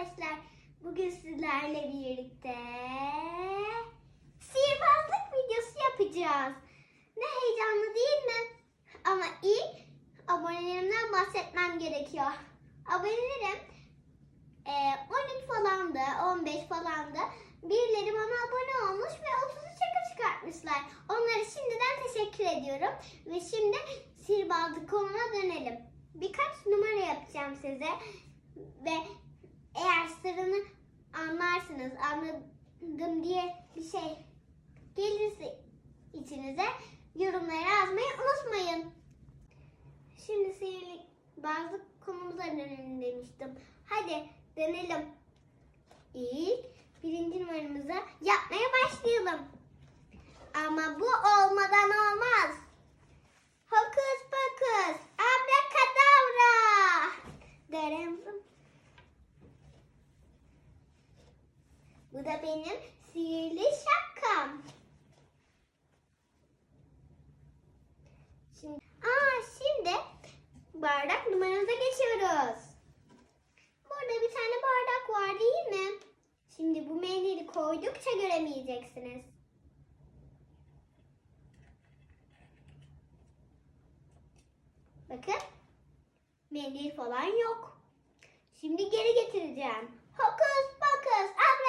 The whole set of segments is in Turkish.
arkadaşlar. Bugün sizlerle birlikte sihirbazlık videosu yapacağız. Ne heyecanlı değil mi? Ama ilk abonelerimden bahsetmem gerekiyor. Abonelerim e, 13 falandı, 15 falandı. Birileri bana abone olmuş ve 30 şaka çıkartmışlar. Onlara şimdiden teşekkür ediyorum. Ve şimdi sihirbazlık konuna dönelim. Birkaç numara yapacağım size. Ve eğer sırrını anlarsınız, anladım diye bir şey gelirse içinize yorumlara yazmayı unutmayın. Şimdi sihirli bazı konumuza dönelim demiştim. Hadi dönelim. İlk birinci numaramızı yapmaya başlayalım. Ama bu olmadan olmaz. Hokus pokus, abrakadabra. Derim. Bu da benim sihirli şapkam. Şimdi, aa şimdi bardak numaramıza geçiyoruz. Burada bir tane bardak var değil mi? Şimdi bu mendili koydukça göremeyeceksiniz. Bakın. Mendil falan yok. Şimdi geri getireceğim. Hokus pokus abrakadabra.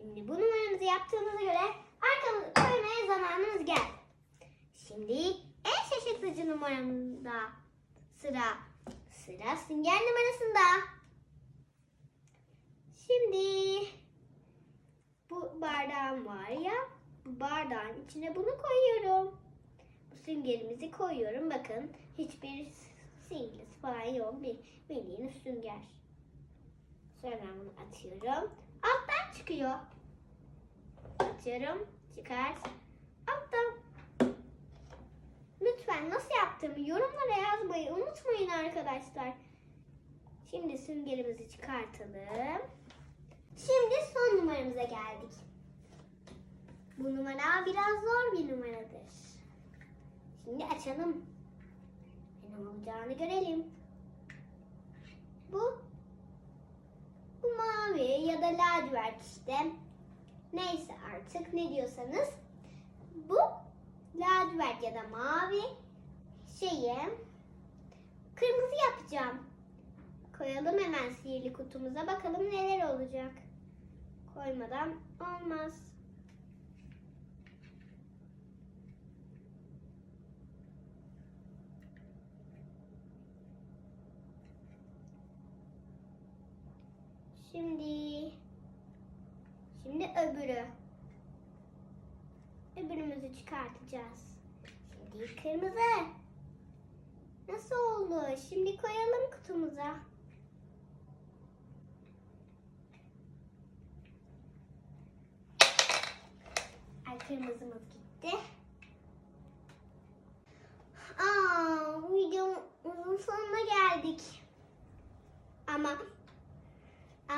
Şimdi bu numaramızı yaptığımıza göre arkamızı koymaya zamanımız geldi. Şimdi en şaşırtıcı numaramızda sıra. Sıra sünger numarasında. Şimdi bu bardağım var ya. Bu bardağın içine bunu koyuyorum. Bu süngerimizi koyuyorum. Bakın hiçbir singlisi falan yok. Bir bildiğiniz sünger. Sonra bunu atıyorum. Alttan çıkıyor. Atıyorum. Çıkart. Alttan. Lütfen nasıl yaptığımı yorumlara yazmayı unutmayın arkadaşlar. Şimdi süngerimizi çıkartalım. Şimdi son numaramıza geldik. Bu numara biraz zor bir numaradır. Şimdi açalım. Ne olacağını görelim. Bu ya da lacivert işte. Neyse artık ne diyorsanız. Bu lacivert ya da mavi şeyi kırmızı yapacağım. Koyalım hemen sihirli kutumuza bakalım neler olacak. Koymadan olmaz. Şimdi şimdi öbürü. Öbürümüzü çıkartacağız. Şimdi kırmızı. Nasıl oldu? Şimdi koyalım kutumuza. Ay kırmızımız gitti. Aa, videomuzun sonuna geldik. Ama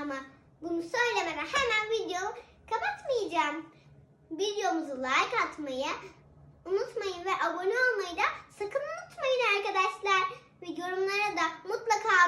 ama bunu söylemeden hemen videoyu kapatmayacağım. Videomuzu like atmayı unutmayın ve abone olmayı da sakın unutmayın arkadaşlar. Ve yorumlara da mutlaka